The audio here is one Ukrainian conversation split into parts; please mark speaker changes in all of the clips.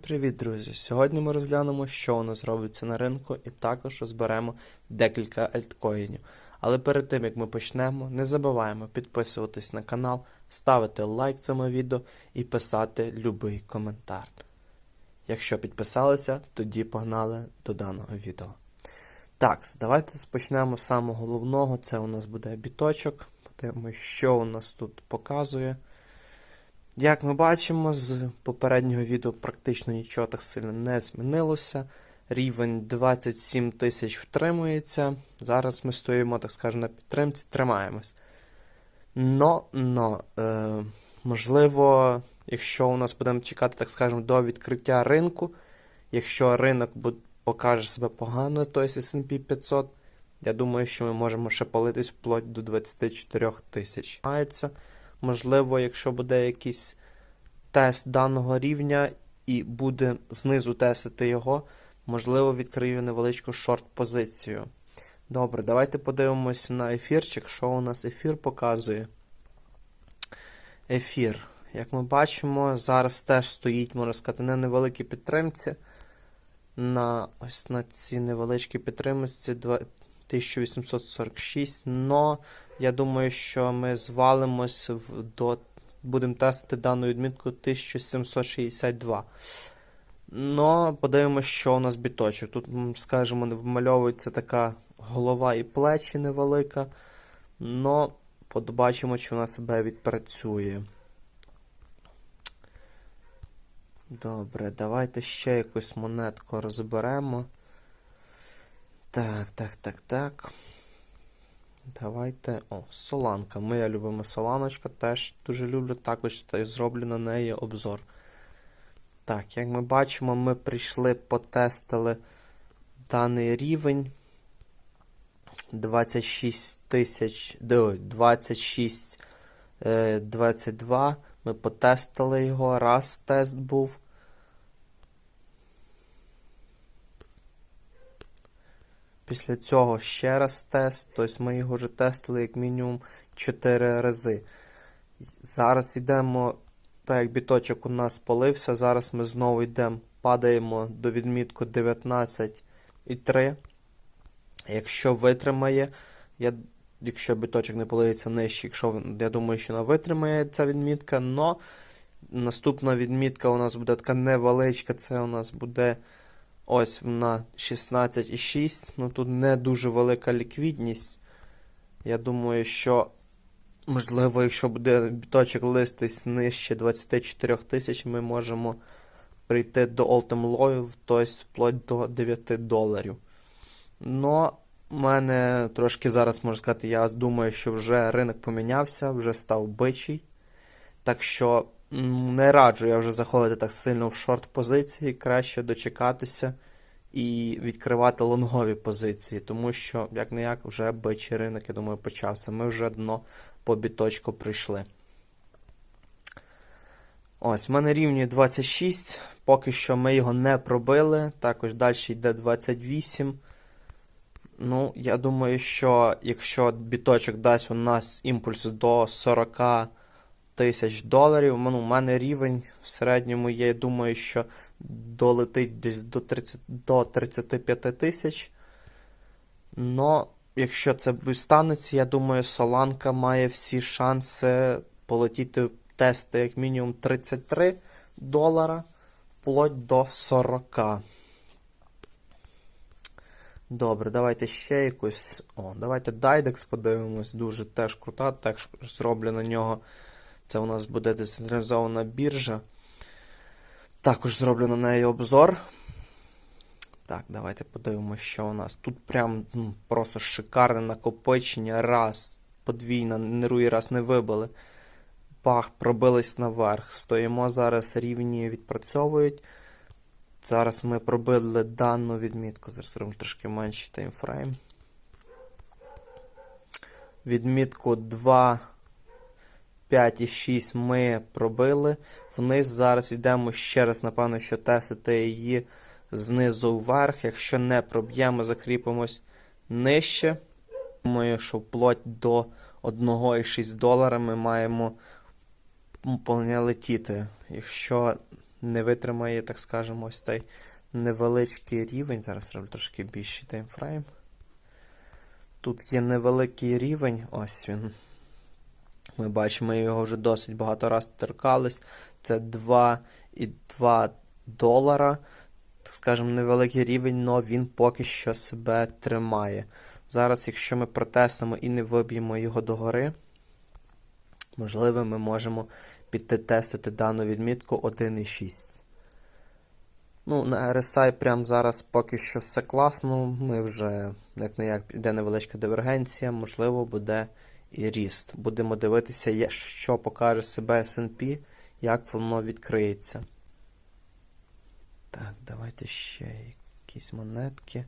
Speaker 1: Привіт, друзі! Сьогодні ми розглянемо, що у нас робиться на ринку, і також розберемо декілька альткоїнів. Але перед тим як ми почнемо, не забуваємо підписуватись на канал, ставити лайк цьому відео і писати любий коментар. Якщо підписалися, тоді погнали до даного відео. Так, давайте почнемо з самого головного. Це у нас буде біточок. Подивимося, що у нас тут показує. Як ми бачимо, з попереднього відео практично нічого так сильно не змінилося. Рівень 27 тисяч втримується. Зараз ми стоїмо, так скажемо, на підтримці, тримаємось. Но, но е, можливо, якщо у нас будемо чекати, так скажемо, до відкриття ринку, якщо ринок покаже себе погано, то SP 500, я думаю, що ми можемо ще палитись вплоть до 24 тисяч. Можливо, якщо буде якийсь тест даного рівня і буде знизу тестити його, можливо, відкрию невеличку шорт-позицію. Добре, давайте подивимося на ефірчик, що у нас ефір показує. Ефір. Як ми бачимо, зараз теж стоїть, можна сказати, на невеликій підтримці. На ось на ці невеличкі підтримці 1846. Но я думаю, що ми звалимось в, до. Будемо тестити дану відмітку 1762. Ну, подивимося, що у нас біточок. Тут, скажімо, вмальовується така голова і плечі невелика. Но побачимо, чи вона себе відпрацює. Добре, давайте ще якусь монетку розберемо. Так, так, так, так. Давайте. О, соланка. Моя любима соланочка, теж дуже люблю. Також зроблю на неї обзор. Так, як ми бачимо, ми прийшли, потестили даний рівень. 26 тисяч. 26 22. Ми потестили його. Раз тест був. Після цього ще раз тест, тобто ми його вже тестили як мінімум 4 рази. Зараз йдемо, так як біточок у нас полився, зараз ми знову йдемо, падаємо до відмітку 19,3. Якщо витримає, я, якщо біточок не поливиться нижче, якщо я думаю, що вона витримає ця відмітка, но наступна відмітка у нас буде така невеличка, це у нас буде. Ось на 16,6. Ну тут не дуже велика ліквідність. Я думаю, що, можливо, якщо буде біточок листись нижче 24 тисяч, ми можемо прийти до Ultim Low, тобто вплоть до 9 доларів. Но в мене трошки зараз можна сказати, я думаю, що вже ринок помінявся, вже став бичий. Так що не раджу я вже заходити так сильно в шорт-позиції, краще дочекатися і відкривати лонгові позиції, тому що, як не як, вже бичий ринок, я думаю, почався. Ми вже дно по біточку прийшли. Ось, в мене рівні 26. Поки що ми його не пробили. Також далі йде 28. Ну, я думаю, що якщо біточок дасть у нас імпульс до 40 тисяч доларів. Ну, у мене рівень в середньому я думаю, що долетить десь до 30, до 35 тисяч. Но, якщо це станеться, я думаю, Соланка має всі шанси полетіти тести як мінімум 33 долара, вплоть до 40. Добре, давайте ще якусь. О, давайте Dydex подивимось. Дуже теж крута, теж зроблю на нього це у нас буде децентралізована біржа. Також зроблю на неї обзор. Так, давайте подивимося, що у нас. Тут прям ну, просто шикарне накопичення. Раз, подвійно, не руї раз не вибили. Бах, пробились наверх. Стоїмо зараз рівні відпрацьовують. Зараз ми пробили дану відмітку. Зараз зробимо трошки менший таймфрейм. Відмітку 2. 5 і 6 ми пробили. Вниз зараз йдемо ще раз, напевно, що тестити її знизу вверх. Якщо не проб'ємо, закріпимось нижче. Думаю, що вплоть до 1,6 долара ми маємо летіти. Якщо не витримає, так скажемо, ось цей невеличкий рівень. Зараз роблю трошки більший таймфрейм. Тут є невеликий рівень, ось він. Ми бачимо, його вже досить багато разів торкались. Це 2,2 долара. Так скажемо, невеликий рівень, але він поки що себе тримає. Зараз, якщо ми протестимо і не виб'ємо його догори, можливо, ми можемо піти тестити дану відмітку 1,6. Ну, на RSI прямо зараз поки що все класно. Ми вже, як не як, йде невеличка дивергенція, можливо, буде і ріст. Будемо дивитися, що покаже себе SP, як воно відкриється. Так, давайте ще якісь монетки.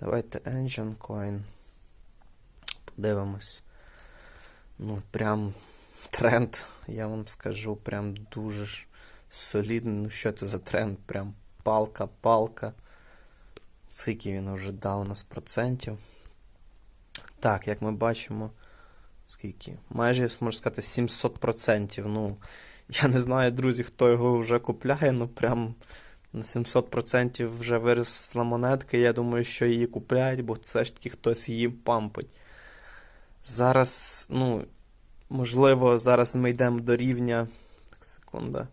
Speaker 1: Давайте Engine Coin. Подивимось. Ну, прям тренд, я вам скажу, прям дуже ж солідний. Ну, що це за тренд? Прям палка, палка. Скільки він вже дав у нас процентів. Так, як ми бачимо, скільки? Майже, можна сказати, 700%. Ну, я не знаю, друзі, хто його вже купляє, ну прям на 700% вже виросла монетка. Я думаю, що її купляють, бо все ж таки хтось її пампить. Зараз, ну, можливо, зараз ми йдемо до рівня. Так, секунда.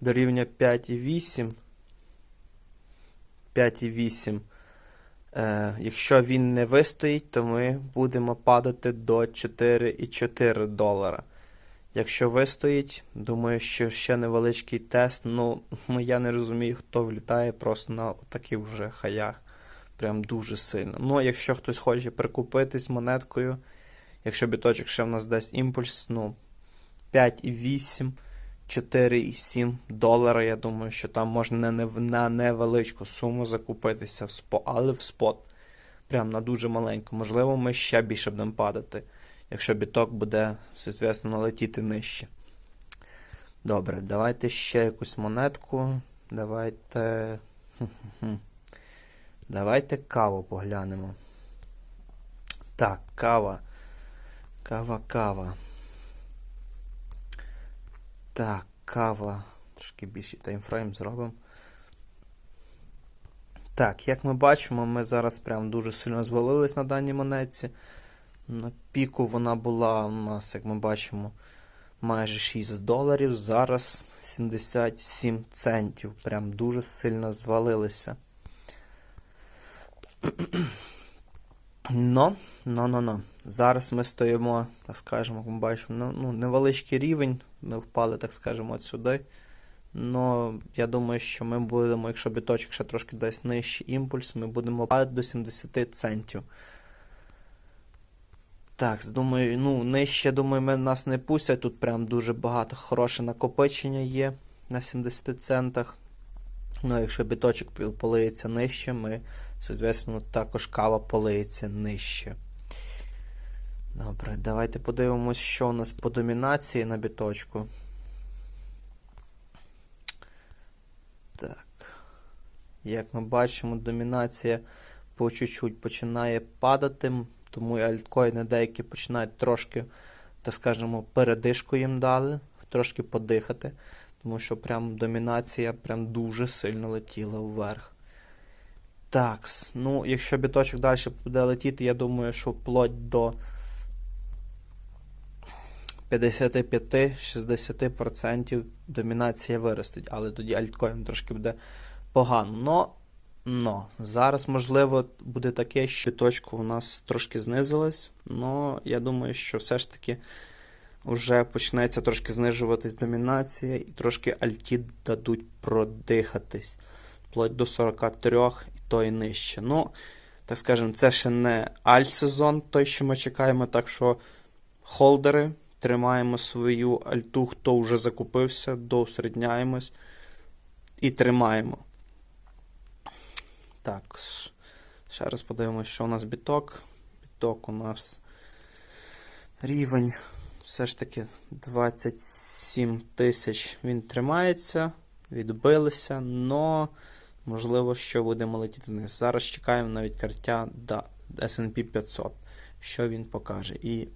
Speaker 1: До рівня 5,8. 5,8. Е, якщо він не вистоїть, то ми будемо падати до 4,4 долара. Якщо вистоїть, думаю, що ще невеличкий тест. Ну, я не розумію, хто влітає просто на таких вже хаях. Прям дуже сильно. Ну, якщо хтось хоче прикупитись монеткою, якщо біточок ще в нас дасть імпульс, ну 5,8, 4,7 долара, я думаю, що там можна на, нев- на невеличку суму закупитися, в спо, але в спот. Прям на дуже маленьку. Можливо, ми ще більше будемо падати, якщо біток буде, соответственно, летіти нижче. Добре, давайте ще якусь монетку. Давайте. Давайте каву поглянемо. Так, кава. Кава, кава. Так, кава. Трошки більший таймфрейм зробимо. Так, як ми бачимо, ми зараз прям дуже сильно звалились на даній монетці. На піку вона була у нас, як ми бачимо, майже 6 доларів. Зараз 77 центів. Прям дуже сильно звалилися. Но, но, но, но. Зараз ми стоїмо, так скажемо, як ми бачимо, ну, невеличкий рівень. Ми впали, так скажемо, от сюди. Но я думаю, що ми будемо, якщо біточок ще трошки дасть нижчий імпульс, ми будемо падати до 70 центів. Так, думаю, ну, нижче, думаю, ми нас не пустять. Тут прям дуже багато хороше накопичення є на 70 центах. Ну, якщо біточок полиється нижче, ми, соответственно, також кава полиється нижче. Добре, давайте подивимось, що у нас по домінації на біточку. Так. Як ми бачимо, домінація по чуть-чуть починає падати, тому і альткоїни деякі починають трошки, так скажемо, передишку їм дали, трошки подихати, тому що прям домінація прям дуже сильно летіла вверх. Так, ну, якщо біточок далі буде летіти, я думаю, що вплоть до 55-60% домінація виростить, але тоді альткоін трошки буде погано. Но, но зараз, можливо, буде таке, що точка у нас трошки знизилась, но я думаю, що все ж таки вже почнеться трошки знижуватись домінація, і трошки альті дадуть продихатись. Вплоть до 43 і то і нижче. Ну, так скажемо, це ще не альт-сезон, той, що ми чекаємо, так що холдери. Тримаємо свою альту, хто вже закупився, доусередняємось і тримаємо. Так, ще раз подивимося, що у нас біток. Біток у нас рівень. Все ж таки 27 тисяч він тримається, відбилися, но можливо, що будемо летіти вниз. Зараз чекаємо на відкриття S&P 500, що він покаже. І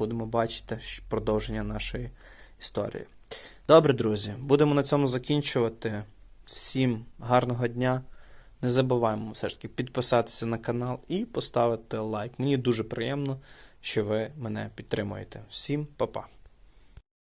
Speaker 1: будемо бачити продовження нашої історії. Добре, друзі, будемо на цьому закінчувати. Всім гарного дня. Не забуваємо все ж таки підписатися на канал і поставити лайк. Мені дуже приємно, що ви мене підтримуєте. Всім па-па.